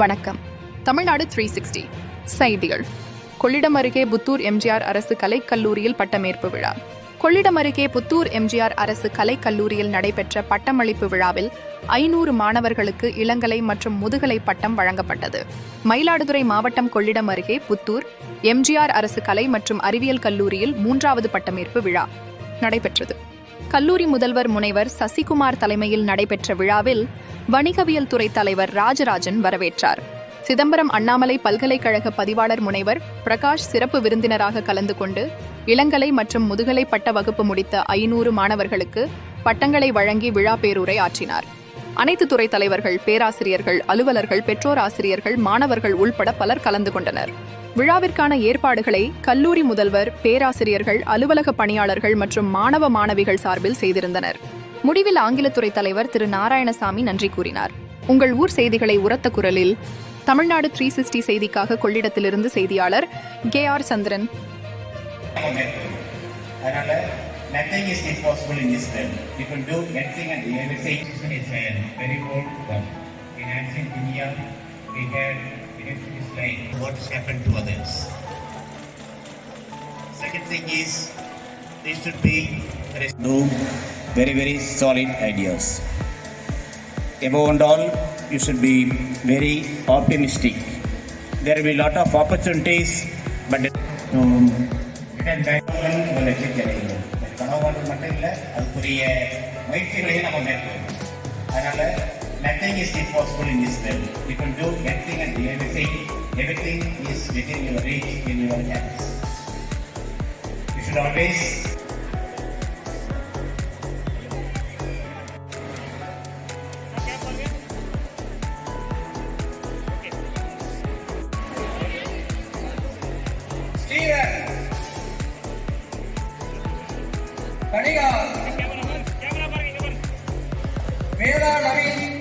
வணக்கம். Tamil Nadu three sixty செய்திகள். கொள்ளிடம் அருகே புத்தூர் எம்ஜிஆர் அரசு கலைக் கல்லூரியில் பட்டமேற்பு விழா. கொள்ளிடம் அருகே புத்தூர் எம்ஜிஆர் அரசு கலைக் கல்லூரியில் நடைபெற்ற பட்டமளிப்பு விழாவில் ஐநூறு மாணவர்களுக்கு இளங்கலை மற்றும் முதுகலை பட்டம் வழங்கப்பட்டது. மயிலாடுதுறை மாவட்டம் கொள்ளிடம் அருகே புத்தூர் எம்ஜிஆர் அரசு கலை மற்றும் அறிவியல் கல்லூரியில் மூன்றாவது பட்டமேற்பு விழா நடைபெற்றது. கல்லூரி முதல்வர் முனைவர் சசிகுமார் தலைமையில் நடைபெற்ற விழாவில் வணிகவியல் துறை தலைவர் ராஜராஜன் வரவேற்றார். சிதம்பரம் அண்ணாமலை பல்கலைக்கழக பதிவாளர் முனைவர் பிரகாஷ் சிறப்பு விருந்தினராக கலந்து கொண்டு இளங்கலை மற்றும் முதுகலை பட்ட வகுப்பு முடித்த ஐநூறு மாணவர்களுக்கு பட்டங்களை வழங்கி விழா பேருரை ஆற்றினார். அனைத்து துறை தலைவர்கள் பேராசிரியர்கள் அலுவலர்கள் பெற்றோர் ஆசிரியர்கள் மாணவர்கள் உள்பட பலர் கலந்து கொண்டனர். விழாவிற்கான ஏற்பாடுகளை கல்லூரி முதல்வர் பேராசிரியர்கள் அலுவலக பணியாளர்கள் மற்றும் மாணவ மாணவிகள் சார்பில் செய்திருந்தனர் முடிவில் ஆங்கிலத்துறை தலைவர் திரு நாராயணசாமி நன்றி கூறினார் உங்கள் ஊர் செய்திகளை உரத்த குரலில் தமிழ்நாடு த்ரீ சிக்ஸ்டி செய்திக்காக கொள்ளிடத்திலிருந்து செய்தியாளர் கே ஆர் சந்திரன் அதனால nothing is impossible in. You can do anything and everything. Very old one. In ancient India, we had this like what has happened to others. Second thing is, there should be no very very solid ideas. Above and all, you should be very optimistic. There will be lot of opportunities, but um, கனவு மட்டும் இல்லை அதுக்குரிய முயற்சிகளையும் நம்ம மேற்கொள்ளணும் அதனால nothing is impossible in this world. You can do anything and everything. Everything is within your reach, in your hands. You should always Steven! Kaniga! Mera Naveen!